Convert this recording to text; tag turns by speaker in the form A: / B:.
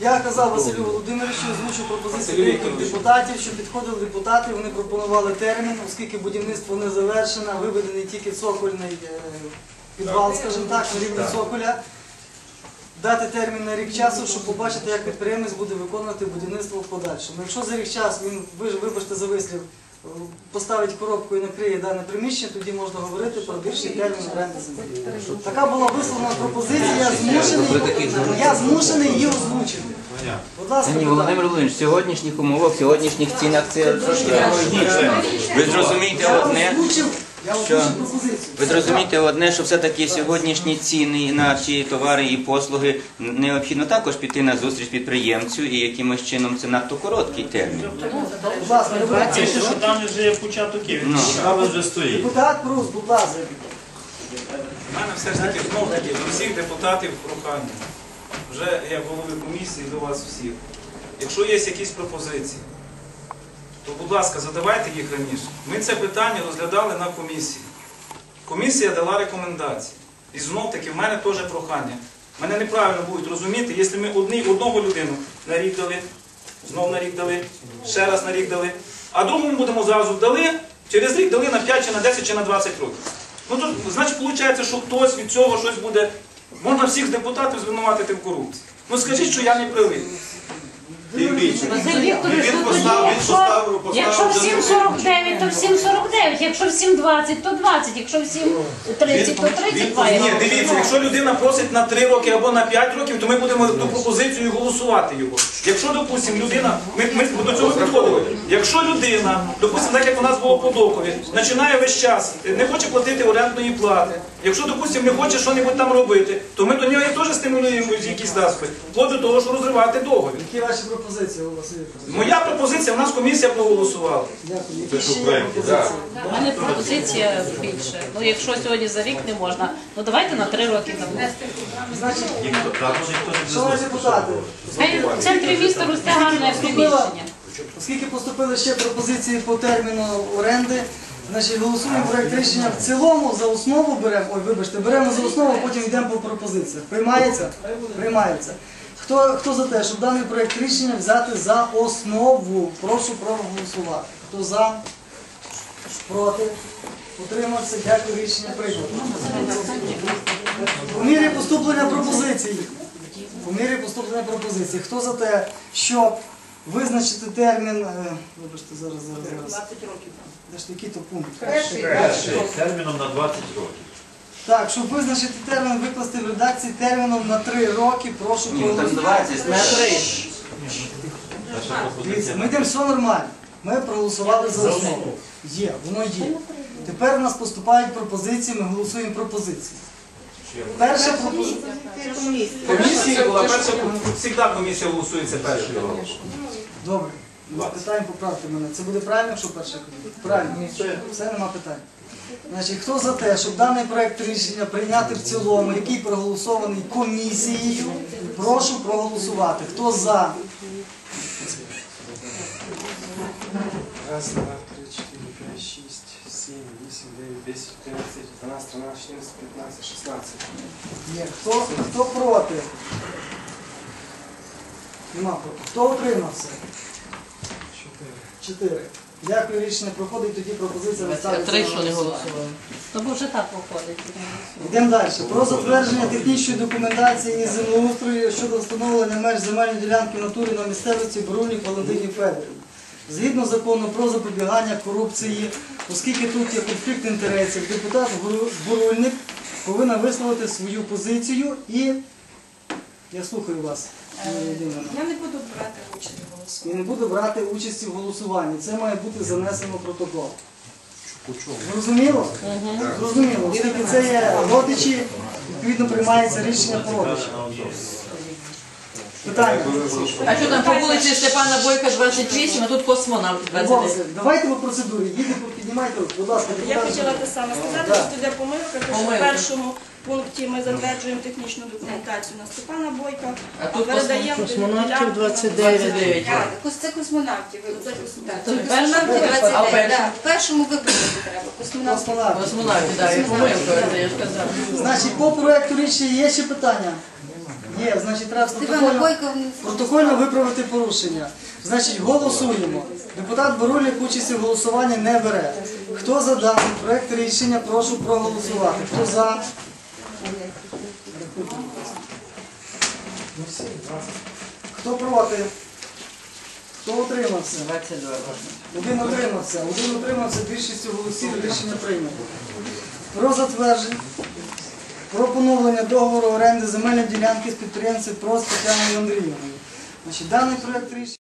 A: Я казав Василю Володимировичу, озвучив пропозицію деяких депутатів, що підходили депутати, вони пропонували термін, оскільки будівництво не завершено, виведений тільки цокольний е, підвал, скажімо так, на рівні цоколя. Дати термін на рік часу, щоб побачити, як підприємець буде виконувати будівництво в подальшому. Якщо за рік часу він, вибачте за вислів, поставить коробку і накриє дане приміщення, тоді можна говорити про більший термін оренди землі. Така була висловлена пропозиція, я змушений, я змушений її озвучити. Будь ласка,
B: Ні. Володимир Володимирович, в сьогоднішніх умовах, в сьогоднішніх цінах це трошки. Ви зрозумієте одне,
A: я
B: що-
A: озвучив пропозицію.
B: ви зрозумієте одне, що все-таки сьогоднішні ціни на ці товари і послуги необхідно також піти на зустріч підприємцю і якимось чином це надто короткий термін.
A: Будь ласка, депутат.
C: Бачите, що там вже є початок і
B: Ну.
C: вже стоїть.
A: Депутат Прус, будь ласка.
D: У мене все ж таки знов таки до всіх депутатів прохання. Вже як голови комісії до вас всіх. Якщо є якісь пропозиції, то будь ласка, задавайте їх раніше. Ми це питання розглядали на комісії. Комісія дала рекомендації. І знов таки в мене теж прохання. Мене неправильно будуть розуміти, якщо ми одні, одного людину на рік дали, знов на рік дали, ще раз на рік дали, а другому будемо зразу дали, через рік дали на 5 чи на 10 чи на 20 років. Ну то значить, виходить, що хтось від цього щось буде. Можна всіх депутатів звинуватити в корупції. Ну скажіть, що я не правий.
E: Василь Вікторович, якщо всім 20, то 20, якщо всім 30, то 32.
D: Ні, дивіться, якщо людина просить на 3 роки або на 5 років, то ми будемо ту пропозицію голосувати його. Якщо, допустимо, людина, ми, ми до цього підходили. Якщо людина, допустимо, так як у нас було по докові, починає весь час, не хоче платити орендної плати. Якщо, допустимо, не хоче щось там робити, то ми до нього теж стимулюємо якісь засоби. Вплоть до того, що розривати договір.
A: Які ваші пропозиції, Василь Вікторович?
D: Моя пропозиція, в нас комісія проголосувала.
A: Дякую. Які ще є пропозиції?
F: У мене пропозиція більше. Ну, якщо сьогодні за рік не можна, ну давайте на три роки дамо.
A: Значить, шановні депутати,
F: Хай в центрі міста росте гарне приміщення.
A: Оскільки поступили ще пропозиції по терміну оренди, значить голосуємо проект рішення в цілому, за основу беремо, ой, вибачте, беремо за основу, а потім йдемо по пропозиціях. Приймається? Приймається. Хто, хто за те, щоб даний проект рішення взяти за основу? Прошу проголосувати. Хто за? Проти? Утримався? Дякую, рішення прийнято. По мірі поступлення пропозицій. По мірі поступлення пропозицій. Хто за те, щоб визначити термін, е, вибачте, зараз, зараз, зараз. 20 років. Де ж який то пункт?
G: Перший, терміном на 20 років.
A: Так, щоб визначити термін, викласти в редакції терміном на 3 роки, прошу
B: Ні, ну так
A: проголосувати.
B: називається не три.
A: Дивіться, ми йдемо все нормально. Ми проголосували за основу. Є, воно є. Тепер у нас поступають пропозиції, ми голосуємо пропозиції. Перша пропозиція.
D: Комісія була перша, завжди комісія голосується першою.
A: Добре. Без питань поправте мене. Це буде правильно, якщо перша комісія? Правильно. Все, нема питань. Значить, хто за те, щоб даний проект рішення прийняти в цілому, який проголосований комісією, прошу проголосувати. Хто за?
H: Раз, два, три, 8, 9, 10, 11, 12, 13, 14, 15, 16.
A: Є. Хто, хто проти? Нема проти. Хто утримався? 4. Дякую, рішення проходить, тоді пропозиція
F: А
A: виставиться.
F: три, що не голосували. То вже так проходить.
A: Йдемо далі. Про затвердження технічної документації і землеустрою щодо встановлення меж земельної ділянки натури на місцевості Бурульник Валентині Федорів. Згідно закону про запобігання корупції, оскільки тут є конфлікт інтересів, депутат Борульник повинна висловити свою позицію і я слухаю вас. Володимирівна.
I: Я не буду брати участь в голосуванні.
A: не буду брати участі в голосуванні. Це має бути занесено в протокол. Зрозуміло? Зрозуміло. Оскільки це є родичі, відповідно приймається рішення по родичах. Питання.
J: А що там по вулиці Степана Бойка 28, а тут космонавт
A: Будь
J: 29.
A: Давайте по процедурі. Їдете, піднімайте, будь ласка,
I: Я хотіла те саме сказати, що тут йде помилка, тому що в першому пункті ми затверджуємо технічну документацію на Степана Бойка,
J: А тут
I: передаємо
J: космонавтів 29.
K: Так, це космонавтів. Це
J: Це
K: космонавтів 29,
J: А перший?
K: да. В першому виправити треба. Космонавтів.
A: Космонавт.
J: Космонавт, так, і помилка, я ж казав.
A: Значить, по проекту рішення є ще питання? Є, значить, треба протокольно, протокольно виправити порушення. Значить, голосуємо. Депутат Борульник участі в голосуванні не бере. Хто за даний проект рішення, прошу проголосувати. Хто за? Хто проти? Хто утримався?
J: 22.
A: Один утримався. Один утримався більшістю голосів рішення прийнято. Про затвердження. Про поновлення договору оренди земельної ділянки з підприємцем про Тетяною Андріївною. Значить, даний проект рішення.